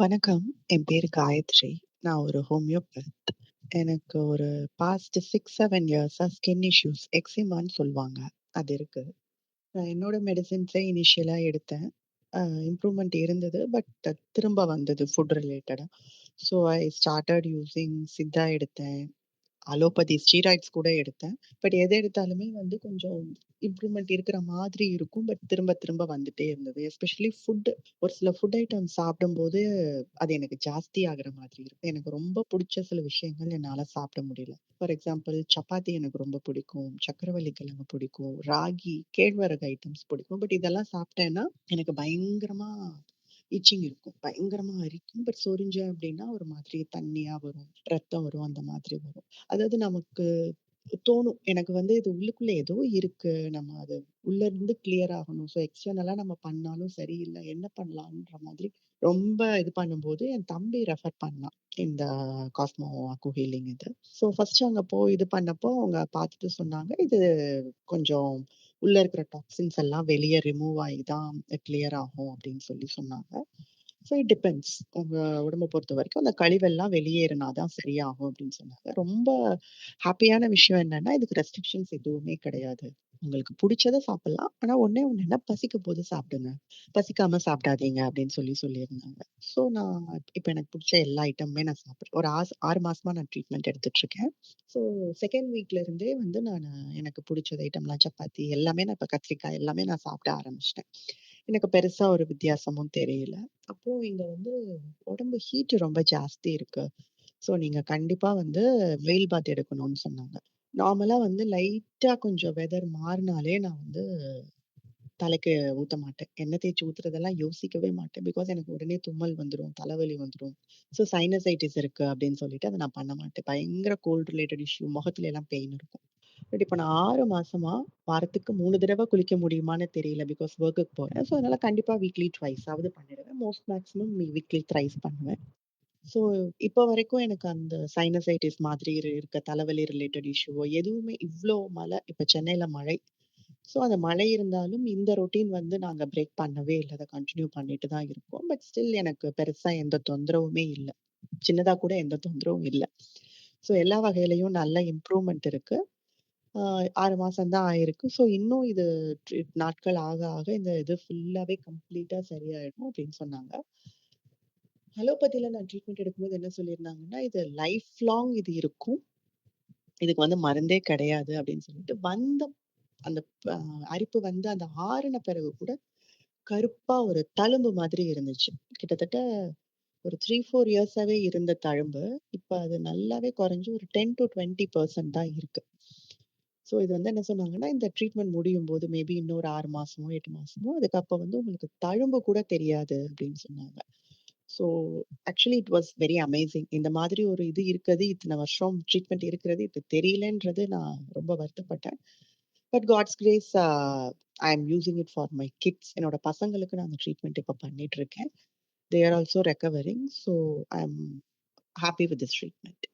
வணக்கம். என் பேரு காயத்ரி. நான் ஒரு ஹோமியோபேத். எனக்கு ஒரு பாஸ்ட் 6, 7 இயர்ஸா ஸ்கின் இஷ்யூஸ் எக்ஸிமான்னு சொல்லுவாங்க. அது இருக்கு. நான் என்னோட மெடிசின்ஸே இனிஷியலா எடுத்தேன். அ இம்ப்ரூவ்மெண்ட் இருந்தது. பட் திரும்ப வந்தது ஃபுட் ரிலேட்டடா. So I started using Siddha எடுத்தேன். அலோபதி ஸ்டீராய்ட்ஸ் கூட எடுத்தேன். பட் எது எடுத்தாலுமே வந்து கொஞ்சம் இம்ப்ரூவ்மெண்ட் இருக்கிற மாதிரி இருக்கும். பட் திரும்ப திரும்ப வந்துட்டே இருந்தது. எஸ்பெஷலி ஃபுட் ஒரு சில ஃபுட் ஐட்டம் சாப்பிடும்போது அது எனக்கு ஜாஸ்தி ஆகுற மாதிரி இருக்கும். எனக்கு ரொம்ப பிடிச்ச சில விஷயங்கள் என்னால சாப்பிட முடியல. ஃபார் எக்ஸாம்பிள் சப்பாத்தி எனக்கு ரொம்ப பிடிக்கும். சக்கரவள்ளி கிழங்கு பிடிக்கும். ராகி, கேழ்வரகு ஐட்டம்ஸ் பிடிக்கும். பட் இதெல்லாம் சாப்பிட்டேன்னா எனக்கு பயங்கரமா இச்சிங் இருக்கும். பயங்கரமா அரிக்கும். பட் சொரிஞ்சேன் அப்படின்னா ஒரு மாதிரி தண்ணியா வரும். ரத்தம் வரும். அந்த மாதிரி வரும். அதாவது நமக்கு தோணும். எனக்கு வந்து இது உள்ளுக்குள்ள ஏதோ இருக்கு. நம்ம அது உள்ள இருந்து கிளியர் ஆகணும். ஸோ எக்ஸ்டர்னலா நம்ம பண்ணாலும் சரியில்ல. என்ன பண்ணலான்ற மாதிரி ரொம்ப இது பண்ணும்போது என் தம்பி ரெஃபர் பண்ணான். இந்த காஸ்மோ அக்கு ஹீலிங் இது. ஸோ ஃபர்ஸ்ட் அங்கே போய் இது பண்ணப்போ அவங்க பார்த்துட்டு சொன்னாங்க. இது கொஞ்சம் உள்ள இருக்கிற டாக்ஸின்ஸ் எல்லாம் வெளியே ரிமூவ் ஆகி தான் கிளியர் ஆகும் அப்படின்னு சொல்லி சொன்னாங்க. So it depends. உங்க உடம்ப பொறுத்தவரைக்கும் அந்த கழிவெல்லாம் வெளியேறினா தான் சரியாகும் அப்படின்னு சொன்னாங்க. ரொம்ப ஹாப்பியான விஷயம் என்னன்னா, இதுக்கு ரெஸ்ட்ரிக்ஷன்ஸ் எதுவுமே கிடையாது. உங்களுக்கு புடிச்சத சாப்பிடலாம். ஆனா ஒண்ணே ஒண்ணு என்ன பசிக்கும்போது சாப்பிடுங்க. பசிக்காம சாப்பிடாதீங்க அப்படின்னு சொல்லி சொல்லியிருந்தாங்க. ஸோ நான் இப்ப எனக்கு புடிச்ச எல்லா ஐட்டமுமே நான் சாப்பிடுறேன். ஒரு ஆஸ் 6 மாசமா நான் ட்ரீட்மெண்ட் எடுத்துட்டு இருக்கேன். ஸோ செகண்ட் வீக்ல இருந்தே வந்து நானு எனக்கு புடிச்ச ஐட்டம்லாம் சப்பாத்தி எல்லாமே நான் இப்ப கத்திரிக்காய் எல்லாமே நான் சாப்பிட ஆரம்பிச்சுட்டேன். எனக்கு பெருசா ஒரு வித்தியாசமும் தெரியல. அப்புறம் இங்க வந்து உடம்பு ஹீட் ரொம்ப ஜாஸ்தி இருக்கு. ஸோ நீங்க கண்டிப்பா வந்து வெயில் பாத் எடுக்கணும்னு சொன்னாங்க. நார்மலா வந்து லைட்டா கொஞ்சம் வெதர் மாறுனாலே நான் வந்து தலைக்கு ஊத்த மாட்டேன். எண்ணெய் தேய்ச்சு ஊத்துறதெல்லாம் யோசிக்கவே மாட்டேன். பிகாஸ் எனக்கு உடனே தும்மல் வந்துரும். தலைவலி வந்துரும். ஸோ சைனசைட்டிஸ் இருக்கு அப்படின்னு சொல்லிட்டு அத நான் பண்ண மாட்டேன். பயங்கர கோல்ட் ரிலேட்டட் இஷ்யூ முகத்துல எல்லாம் பெயின் இருக்கும். பட் இப்ப நான் 6 மாசமா வாரத்துக்கு 3 தடவ குளிக்க முடியுமான்னு தெரியல. பிகாஸ் ஒர்க்குக்கு போறேன். ஸோ அதனால கண்டிப்பா வீக்லி ட்வைஸ் பண்ணிடுவேன். மோஸ்ட் மேக்ஸிமம் வீக்லி த்ரைஸ் பண்ணுவேன். ஸோ இப்போ வரைக்கும் எனக்கு அந்த சைனசைட்டிஸ் மாதிரி இரு இருக்க தலைவலி ரிலேட்டட் இஷ்யூவோ எதுவுமே இவ்ளோ மழை இப்போ சென்னையில மழை. ஸோ அந்த மழை இருந்தாலும் இந்த ரொட்டீன் வந்து நாங்க பிரேக் பண்ணவே இல்ல. அத கன்டின்யூ பண்ணிட்டு தான் இருக்கோம். பட் ஸ்டில் எனக்கு பெருசா எந்த தொந்தரவுமே இல்ல. சின்னதா கூட எந்த தொந்தரவும் இல்ல. ஸோ எல்லா வகையிலயும் நல்ல இம்ப்ரூவ்மெண்ட் இருக்கு. ஆறு 6 மாசம் தான் ஆயிருக்கு. ஸோ இன்னும் இது நாட்கள் ஆக ஆக இந்த இது ஃபுல்லாவே கம்ப்ளீட்டா சரியாயிடும் அப்படின்னு சொன்னாங்க. அலோபதியில் நான் ட்ரீட்மெண்ட் எடுக்கும்போது என்ன சொல்லியிருந்தாங்கன்னா, இது லைஃப் லாங் இது இருக்கும். இதுக்கு வந்து மருந்தே கிடையாது அப்படின்னு சொல்லிட்டு வந்த அந்த அரிப்பு வந்து அந்த ஆறுன பிறகு கூட கருப்பா ஒரு தழும்பு மாதிரி இருந்துச்சு. கிட்டத்தட்ட ஒரு 3, 4 இயர்ஸாவே இருந்த தழும்பு, இப்போ அது நல்லாவே குறைஞ்சு ஒரு 10-20% தான் இருக்கு. ஸோ இது வந்து என்ன சொன்னாங்கன்னா, இந்த ட்ரீட்மெண்ட் முடியும் போது மேபி இன்னொரு ஆறு மாசமோ, எட்டு மாசமோ அப்போ வந்து உங்களுக்கு தழும்பு கூட தெரியாது அப்படின்னு சொன்னாங்க. So actually it was very amazing. இந்த மாதிரி ஒரு இது இருக்குது இத்தனை வருஷம் ட்ரீட்மெண்ட் இருக்கிறது இது தெரியலன்றது நான் ரொம்ப வருத்தப்பட்டேன். But God's grace I am using it for my kids. என்னோட பசங்களுக்கு நான் அந்த ட்ரீட்மெண்ட் இப்போ பண்ணிட்டு இருக்கேன். They are also recovering. So I am happy with this treatment.